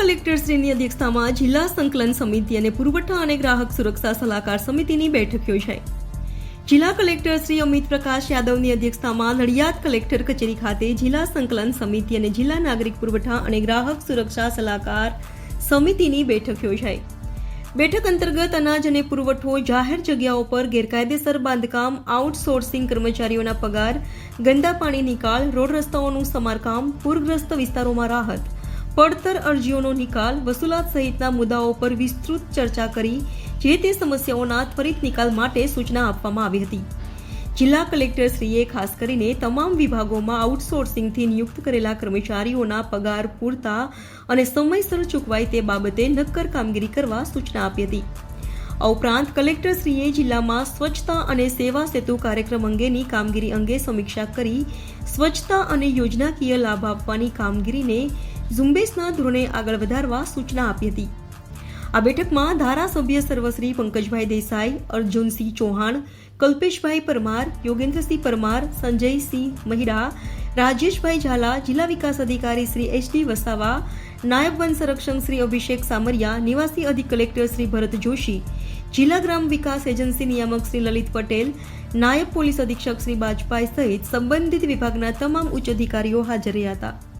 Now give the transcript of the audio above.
કલેક્ટરશ્રીની અધ્યક્ષતામાં જિલ્લા સંકલન સમિતિ અને પુરવઠા અને ગ્રાહક સુરક્ષા સલાહકાર સમિતિની બેઠક યોજાઈ. જિલ્લા કલેક્ટર શ્રી અમિત પ્રકાશ યાદવની અધ્યક્ષતામાં નડિયાદ કલેક્ટર કચેરી ખાતે જિલ્લા સંકલન સમિતિ અને જિલ્લા નાગરિક પુરવઠા અને ગ્રાહક સુરક્ષા સલાહકાર સમિતિની બેઠક યોજાઈ. બેઠક અંતર્ગત અનાજ અને પુરવઠો, જાહેર જગ્યાઓ પર ગેરકાયદેસર બાંધકામ, આઉટસોર્સિંગ કર્મચારીઓના પગાર, ગંદા પાણી નિકાલ, રોડ રસ્તાઓનું સમારકામ, પૂરગ્રસ્ત વિસ્તારોમાં રાહત પડતર અરજીઓનો નિકાલ, વસૂલાત સહિતના મુદ્દાઓ પર વિસ્તૃત ચર્ચા કરી, જે તે સમસ્યાઓના ત્વરિત નિકાલ માટે સૂચના આપવામાં આવી હતી. જિલ્લા કલેક્ટરશ્રીએ ખાસ કરીને તમામ વિભાગોમાં આઉટસોર્સિંગથી નિયુક્ત કરેલા કર્મચારીઓના પગાર પૂરતા અને સમયસર ચૂકવાય તે બાબતે નક્કર કામગીરી કરવા સૂચના આપી હતી. આ ઉપરાંત કલેક્ટરશ્રીએ જિલ્લામાં સ્વચ્છતા અને સેવા સેતુ કાર્યક્રમ અંગેની કામગીરી અંગે સમીક્ષા કરી, સ્વચ્છતા અને યોજનાકીય લાભ આપવાની કામગીરીને ઝુંબેશના ધોરણે આગળ વધારવા સૂચના આપી હતી. આ બેઠકમાં ધારાસભ્ય સર્વશ્રી પંકજભાઈ દેસાઈ, અર્જુનસિંહ ચૌહાણ, કલ્પેશભાઈ પરમાર, યોગેન્દ્રસિંહ પરમાર, સંજયસિંહ મહિડા, રાજેશભાઈ ઝાલા, જિલ્લા વિકાસ અધિકારી શ્રી એચ ડી વસાવા, નાયબ વન સંરક્ષક શ્રી અભિષેક સામરિયા, નિવાસી અધિક કલેક્ટર શ્રી ભરત જોશી, જિલ્લા ગ્રામ વિકાસ એજન્સી નિયામક શ્રી લલિત પટેલ, નાયબ પોલીસ અધિક્ષક શ્રી બાજપાઈ સહિત સંબંધિત વિભાગના તમામ ઉચ્ચ અધિકારીઓ હાજર રહ્યા હતા.